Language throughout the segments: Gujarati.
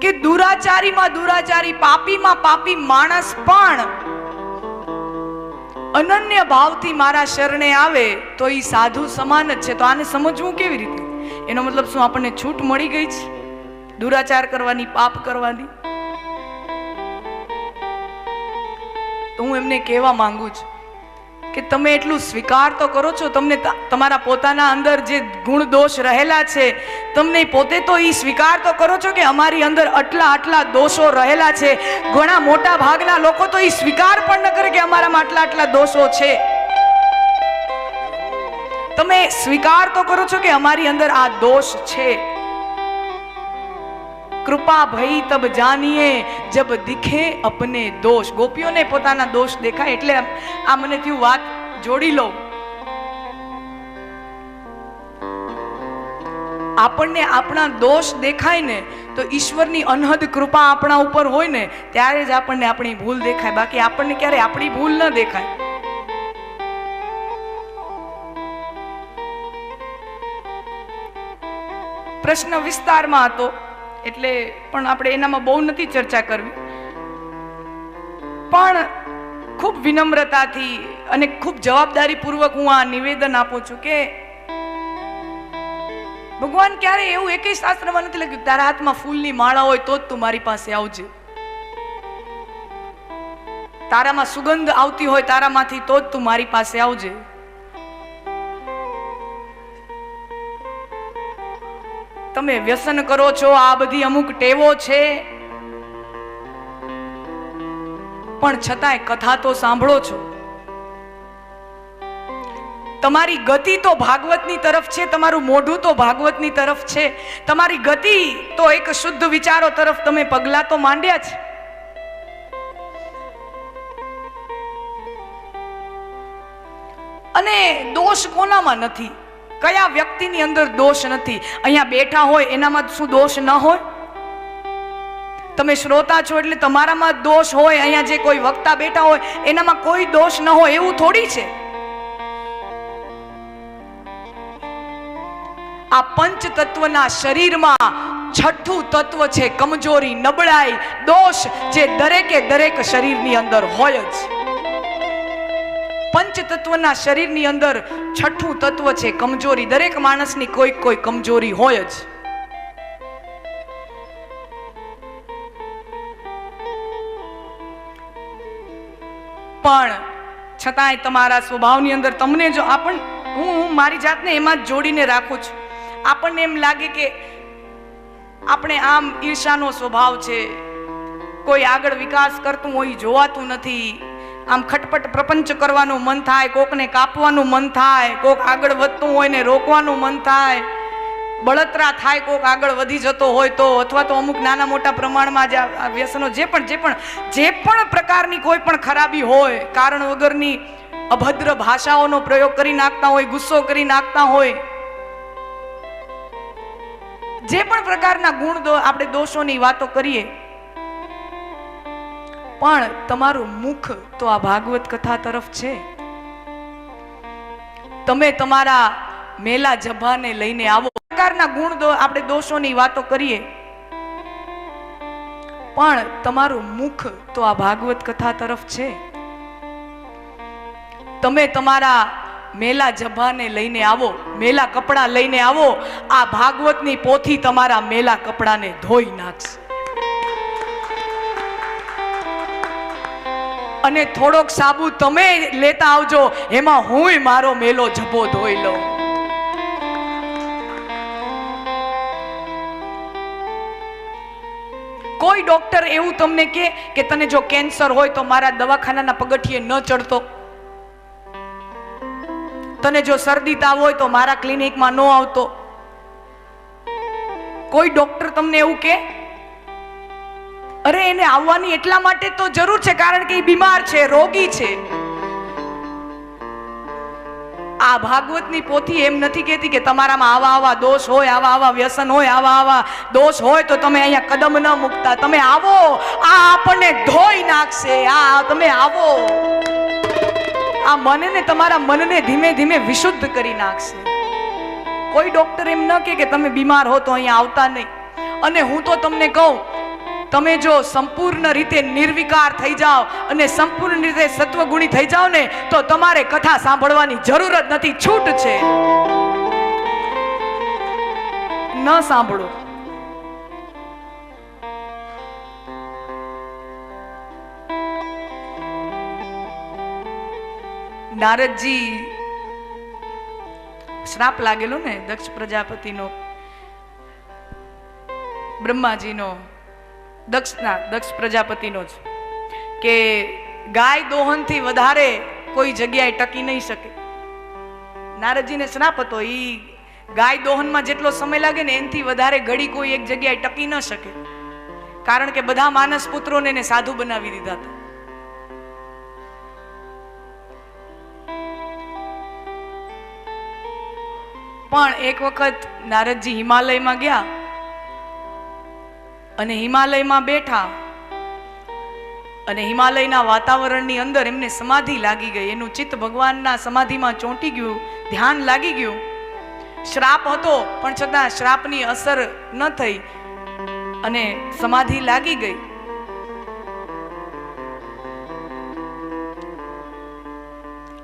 કે દુરાચારીમાં દુરાચારી, પાપીમાં પાપી માણસ પણ અનન્ય ભાવથી મારા શરણે આવે તો એ સાધુ સમાન જ છે. તો આને સમજવું કેવી રીતે? એનો મતલબ શું? આપણને છૂટ મળી ગઈ છે? દુરાચાર કરવાની, પાપ કરવાની? તો હું એમને કહેવા માંગુ છું. કે તમે એટલું સ્વીકાર તો કરો છો, તમને તમારા પોતાના અંદર જે ગુણ દોષ રહેલા છે, તમને પોતે તો એ સ્વીકાર તો કરો છો કે અમારી અંદર આટલા આટલા દોષો રહેલા છે. ઘણા મોટા ભાગના લોકો તો એ સ્વીકાર પણ ન કરે કે અમારામાં આટલા આટલા દોષો છે. તમે સ્વીકાર તો કરો છો કે અમારી અંદર આ દોષ છે. કૃપા ભઈ તબ જાનીએ, જબ દિખે અપને દોષ. ગોપીઓને પોતાના દોષ દેખાય એટલે આ મને થયું વાત જોડી લો. આપણને આપણા દોષ દેખાય ને, તો ઈશ્વરની અનહદ કૃપા આપણા ઉપર હોય ને, ત્યારે જ આપણને આપણી ભૂલ દેખાય. બાકી આપણને ક્યારે આપણી ભૂલ ન દેખાય. પ્રશ્ન વિસ્તારમાં હતો. એટલે પણ આપણે એનામાં બહુ નથી ચર્ચા કરવી. પણ ખૂબ વિનમ્રતાથી અને ખૂબ જવાબદારીપૂર્વક હું આ નિવેદન આપું છું કે ભગવાન ક્યારે એવું એકેય શાસ્ત્રમાં નથી લખ્યું તારા હાથમાં ફૂલની માળા હોય તો જ તું મારી પાસે આવજે. તારામાં સુગંધ આવતી હોય તારામાંથી તો જ તું મારી પાસે આવજે. તમે વ્યસન કરો છો, આ બધી અમુક ટેવો છે. પણ છતાંય કથા તો સાંભળો છો. તમારી ગતિ તો ભાગવતની તરફ છે, તમારું મોઢું તો ભાગવતની તરફ છે. તમારી ગતિ તો એક શુદ્ધ વિચારો તરફ તમે પગલા તો માંડ્યા છે અને દોષ કોનામાં નથી? કયા વ્યક્તિની અંદર દોષ નથી? અહીંયા બેઠા હોય, એનામાં શું દોષ ન હોય? તમે શ્રોતા છો એટલે તમારામાં દોષ હોય, અહીંયા જે કોઈ વક્તા બેઠા હોય, એનામાં કોઈ દોષ ન હોય, એવું થોડી છે? આ પંચ તત્વના શરીરમાં છઠ્ઠું તત્વ છે, કમજોરી, નબળાઈ, દોષ, જે દરેકે દરેક શરીરની અંદર હોય જ. પંચ તત્વના શરીરની અંદર છઠ્ઠું તત્વ છે કમજોરી. દરેક માણસની કોઈ કોઈ કમજોરી હોય જ. પણ છતાંય તમારા સ્વભાવની અંદર તમને જો આપણ, હું હું મારી જાતને એમાં જ જોડીને રાખું છું. આપણને એમ લાગે કે આપણે આમ ઈર્ષાનો સ્વભાવ છે. કોઈ આગળ વિકાસ કરતું હોય, જોવાતું નથી. આમ ખટપટ પ્રપંચ કરવાનું મન થાય, કોકને કાપવાનું મન થાય, કોક આગળ વધતું હોય ને રોકવાનું મન થાય. બળતરા થાય કોક આગળ વધી જતો હોય તો, અથવા તો અમુક નાના મોટા પ્રમાણમાં જે વ્યસનો જે પણ જે પણ જે પણ પ્રકારની કોઈ પણ ખરાબી હોય, કારણ વગરની અભદ્ર ભાષાઓનો પ્રયોગ કરી નાખતા હોય, ગુસ્સો કરી નાખતા હોય, જે પણ પ્રકારના ગુણ આપણે દોષોની વાતો કરીએ પણ તમારું મુખ તો આ ભાગવત કથા તરફ છે. તમે તમારા મેલા જભાને લઈને આવો. પ્રકારના ગુણ આપણે દોષોની વાતો કરીએ. પણ તમારું મુખ તો આ ભાગવત કથા તરફ છે. તમે તમારા મેલા જભાને લઈને આવો, મેલા કપડાં લઈને આવો, આ ભાગવતની પોથી તમારા મેલા કપડાને ધોઈ નાખશે. અને થોડોક સાબુ તમે લેતા આવજો, એમાં હુંય મારો મેલો જબો ધોઈ લઉં. કોઈ ડોક્ટર એવું તમને કે કે તને જો કેન્સર હોય તો મારા દવાખાનાના પગથિયે ન ચડતો? તને જો શરદી તાવ હોય તો મારા ક્લિનિકમાં ન આવતો? કોઈ ડોક્ટર તમને એવું કે અરે એને આવવાની એટલા માટે તો જરૂર છે, કારણ કે એ બીમાર છે, રોગી છે. આ ભાગવતની પોથી એમ નથી કહેતી કે તમારામાં આવા આવા દોષ હોય, આવા આવા વ્યસન હોય, આવા આવા દોષ હોય તો તમે અહીંયા કદમ ન મૂકતા. તમે આવો, આ આપણને ધોઈ નાખશે. આ તમે આવો. આ મનને, તમારા મનને ધીમે ધીમે વિશુદ્ધ કરી નાખશે. કોઈ ડોક્ટર એમ ન કે તમે બીમાર હો તો અહીંયા આવતા નહીં. અને હું તો તમને કહું તમે જો સંપૂર્ણ રીતે નિર્વિકાર થઈ જાઓ અને સંપૂર્ણ રીતે સત્વગુણી થઈ જાઓ ને, તો તમારે કથા સાંભળવાની જરૂર જ નથી. છૂટ છે. ન સાંભળો. નારદજી, શ્રાપ લાગેલો ને દક્ષ પ્રજાપતિનો, બ્રહ્માજીનો દક્ષના દક્ષ પ્રજાપતિનો જ, કે ગાય દોહનથી વધારે કોઈ જગ્યાએ ટકી નહીં શકે. નારદજીને શ્રાપ હતો એ ગાય દોહનમાં જેટલો સમય લાગે ને એનાથી વધારે ઘડી કોઈ એક જગ્યાએ ટકી ન શકે. કારણ કે બધા માનસ પુત્રોને એને સાધુ બનાવી દીધા હતા. પણ એક વખત નારદજી હિમાલયમાં ગયા અને હિમાલયમાં બેઠા. અને હિમાલયના વાતાવરણની અંદર એમને સમાધિ લાગી ગઈ. એનું ચિત્ત ભગવાનના સમાધિમાં ચોંટી ગયું. ધ્યાન લાગી ગયું. શ્રાપ હતો, પણ છતાં શ્રાપની અસર ન થઈ અને સમાધિ લાગી ગઈ.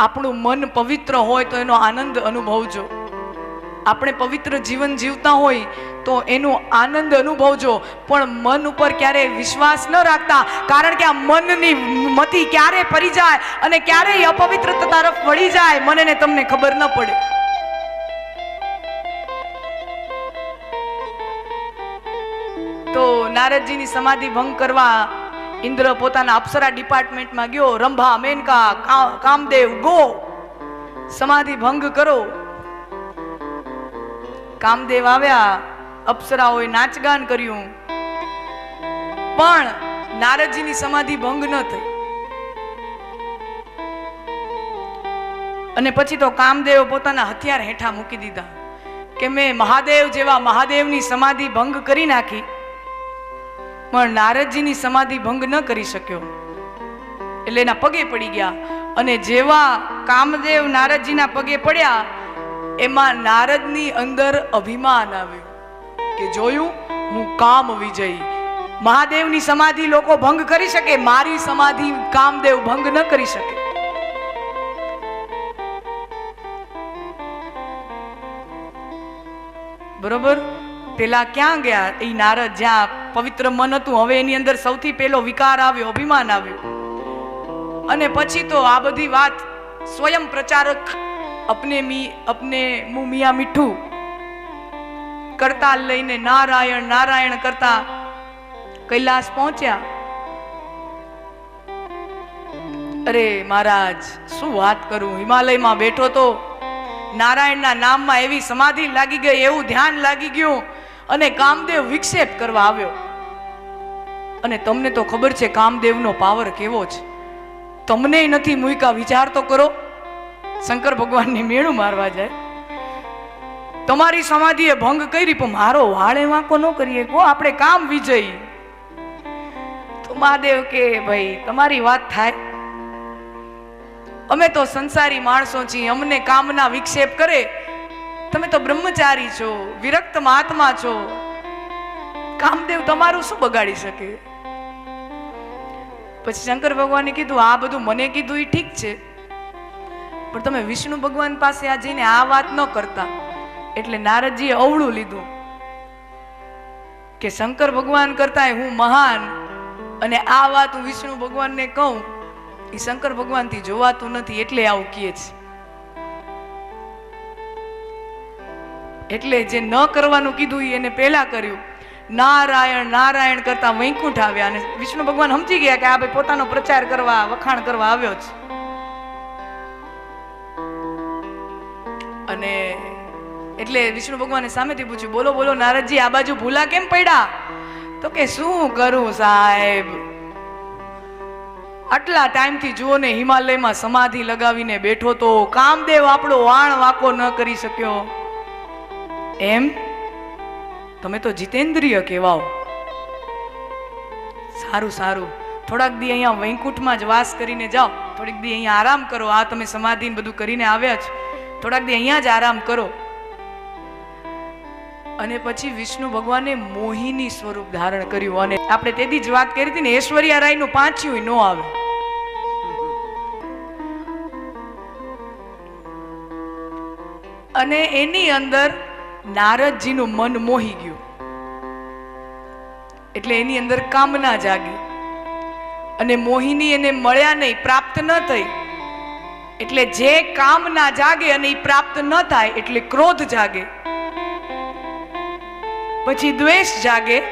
આપણું મન પવિત્ર હોય તો એનો આનંદ અનુભવજો. આપણે પવિત્ર જીવન જીવતા હોય તો એનો આનંદ અનુભવજો. પણ મન ઉપર ક્યારેય વિશ્વાસ ન રાખતા, કારણ કે આ મનની મતિ ક્યારે ફરી જાય અને ક્યારેય અપવિત્રતા તરફ વળી જાય મને તમને ખબર ન પડે. તો નારદજીની સમાધિ ભંગ કરવા ઇન્દ્ર પોતાના અપ્સરા ડિપાર્ટમેન્ટમાં ગયો. રંભા, મેનકા કામદેવ, ગો. સમાધિ ભંગ કરો. કામદેવ આવ્યા. અપ્સરાઓએ નાચગાન કર્યું. પણ નારદજીની સમાધિ ભંગ ન થઈ. અને પછી તો કામદેવ પોતાના હથિયાર હેઠા મૂકી દીધા. કે મેં મહાદેવ જેવા મહાદેવની સમાધિ ભંગ કરી નાખી. પણ નારદજીની સમાધિ ભંગ ન કરી શક્યો. એટલે એના પગે પડી ગયા. અને જેવા કામદેવ નારદજીના પગે પડ્યા, એમાં નારદની અંદર અભિમાન આવ્યું. કે જોયું? હું કામ વિજય. મહાદેવની સમાધિ લોકો ભંગ કરી શકે, મારી સમાધિ કામદેવ ભંગ ન કરી શકે. બરોબર? પેલા ક્યાં ગયા? એ નારદ જ્યાં પવિત્ર મન હતું, હવે એની અંદર સૌથી પહેલો વિકાર આવ્યો, અભિમાન આવ્યું. અને પછી તો આ બધી વાત સ્વયં પ્રચારક અપને મી, અપને મુ મિયા મીઠું કરતા લઈને નારાયણ નારાયણ કરતા કૈલાસ પહોંચ્યા. અરે મહારાજ, શું વાત કરું? હિમાલયમાં બેઠો તો નારાયણના નામમાં એવી સમાધિ લાગી ગઈ, એવું ધ્યાન લાગી ગયું અને કામદેવ વિક્ષેપ કરવા આવ્યો. અને તમને તો ખબર છે કામદેવનો પાવર કેવો છે. તમને નથી મૂક્યા વિચાર તો કરો. શંકર ભગવાનની મેળું મારવા જાય. તમારી સમાધિએ ભંગ કરી, પણ મારો વાળે વાંકો ન કરીએ. કો આપણે કામ વિજય. તો મહાદેવ કે, ભાઈ, તમારી વાત થાય. અમે તો સંસારી માણસો છીએ, અમને કામના વિક્ષેપ કરે. તમે તો બ્રહ્મચારી છો, વિરક્ત મહાત્મા છો. કામદેવ તમારું શું બગાડી શકે? પછી શંકર ભગવાને કીધું, આ બધું મને કીધું એ ઠીક છે. પણ તમે વિષ્ણુ ભગવાન પાસે આ જઈને આ વાત ન કરતા. એટલે નારદજીએ અવળું લીધું કે શંકર ભગવાન કરતા હું મહાન અને આ વાત હું વિષ્ણુ ભગવાનને કહું એ શંકર ભગવાનથી જોવાતું નથી એટલે આવું કહે છે. એટલે જે ન કરવાનું કીધું એને પહેલા કર્યું. નારાયણ નારાયણ કરતા વૈકુંઠ આવ્યા અને વિષ્ણુ ભગવાન સમજી ગયા કે આ ભાઈ પોતાનો પ્રચાર કરવા, વખાણ કરવા આવ્યો છે અને એટલે વિષ્ણુ ભગવાને સામેથી પૂછ્યું, બોલો બોલો, નારદજી, આ બાજુ ભૂલા કેમ પડ્યા? તો કે, શું કરું સાહેબ? આટલા ટાઈમથી જુઓ ને હિમાલયમાં સમાધિ લગાવીને બેઠો તો કામદેવ આપણો વાણ વાકો ન કરી શક્યો. એમ? તમે તો જીતેન્દ્રિય કહેવાઓ. સારું સારું. થોડાક દી અહીંયા વૈકુંઠમાં જ વાસ કરીને જાઓ. થોડીક દી અહીંયા આરામ કરો. આ તમે સમાધિ ને બધું કરીને આવ્યા છો થોડાક દી અહીંયા જ આરામ કરો. અને પછી વિષ્ણુ ભગવાને મોહિની સ્વરૂપ ધારણ કર્યું અને આપણે તેથી જ વાત કરી હતી ને, ઐશ્વર્યા રાયનું પાંચ્યું ન આવે. અને એની અંદર નારદજીનું મન મોહી ગયું. એટલે એની અંદર કામના જાગી. અને મોહિની એને મળ્યા નહીં, પ્રાપ્ત ન થઈ. એટલે જે કામના જાગે અને એ પ્રાપ્ત ન થાય, એટલે ક્રોધ જાગે. પછી દ્વેષ જાગે.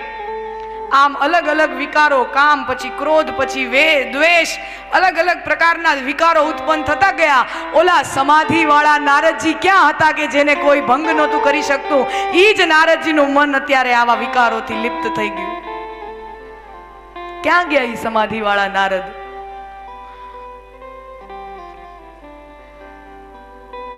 આમ અલગ અલગ વિકારો, કામ, પછી ક્રોધ, પછી વે, દ્વેષ, અલગ અલગ પ્રકારના વિકારો ઉત્પન્ન થતા ગયા. ઓલા સમાધિ વાળા નારદજી ક્યાં હતા કે જેને કોઈ ભંગ નહોતું કરી શકતું? એ જ નારદજીનું મન અત્યારે આવા વિકારોથી લિપ્ત થઈ ગયું. ક્યાં ગયા એ સમાધિ વાળા નારદ?